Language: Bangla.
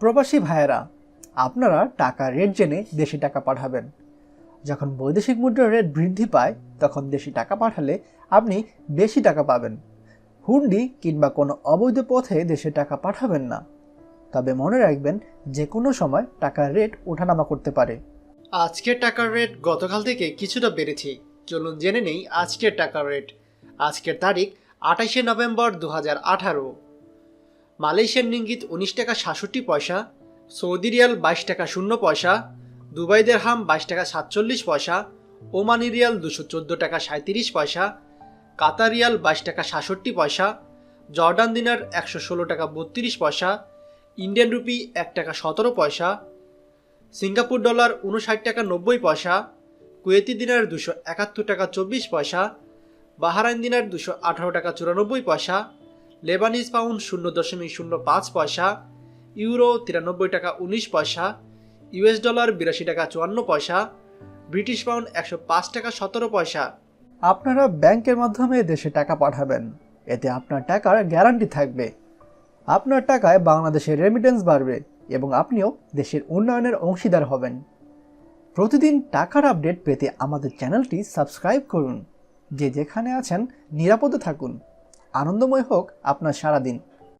প্রবাসী ভাইয়েরা, আপনারা টাকা রেট জেনে দেশে টাকা পাঠাবেন। যখন বৈদেশিক মুদ্রার রেট বৃদ্ধি পায়, তখন দেশি টাকা পাঠালে আপনি বেশি টাকা পাবেন। হুন্ডি কিংবা কোনো অবৈধ পথে দেশে টাকা পাঠাবেন না। তবে মনে রাখবেন যে কোনো সময় টাকার রেট ওঠানামা করতে পারে। আজকের টাকার রেট গতকাল থেকে কিছুটা বেড়েছে। চলুন জেনে নেই আজকের টাকার রেট। আজকের তারিখ আঠাশে নভেম্বর দু হাজার আঠারো। মালয়েশিয়ান রিঙ্গিত উনিশ টাকা সাতষট্টি পয়সা, সৌদি রিয়াল বাইশ টাকা শূন্য পয়সা, দুবাই দেরহাম বাইশ টাকা সাতচল্লিশ পয়সা, ওমানি রিয়াল দুশো চোদ্দ টাকা সাঁত্রিশ পয়সা, কাতার রিয়াল বাইশ টাকা সাতষট্টি পয়সা, জর্ডান দিনার একশো ষোলো টাকা বত্রিশ পয়সা, ইন্ডিয়ান রুপি এক টাকা সতেরো পয়সা, সিঙ্গাপুর ডলার উনষাট টাকা নব্বই পয়সা, কুয়েতি দিনার দুশো একাত্তর টাকা চব্বিশ পয়সা, বাহারাইন দিনার দুশো আঠারো টাকা চুরানব্বই পয়সা লেবানিজ পাউন্ড শূন্য দশমিক শূন্য পাঁচ পয়সা, ইউরো তিরানব্বই টাকা উনিশ পয়সা, ইউএস ডলার বিরাশি টাকা চুয়ান্ন পয়সা, ব্রিটিশ পাউন্ড একশো পাঁচ টাকা সতেরো পয়সা। আপনারা ব্যাংকের মাধ্যমে দেশে টাকা পাঠাবেন। এতে আপনার টাকার গ্যারান্টি থাকবে। আপনার টাকায় বাংলাদেশের রেমিটেন্স বাড়বে এবং আপনিও দেশের উন্নয়নের অংশীদার হবেন। প্রতিদিন টাকার আপডেট পেতে আমাদের চ্যানেলটি সাবস্ক্রাইব করুন। যে যেখানে আছেন নিরাপদে থাকুন। আনন্দময় হোক আপনার সারাদিন।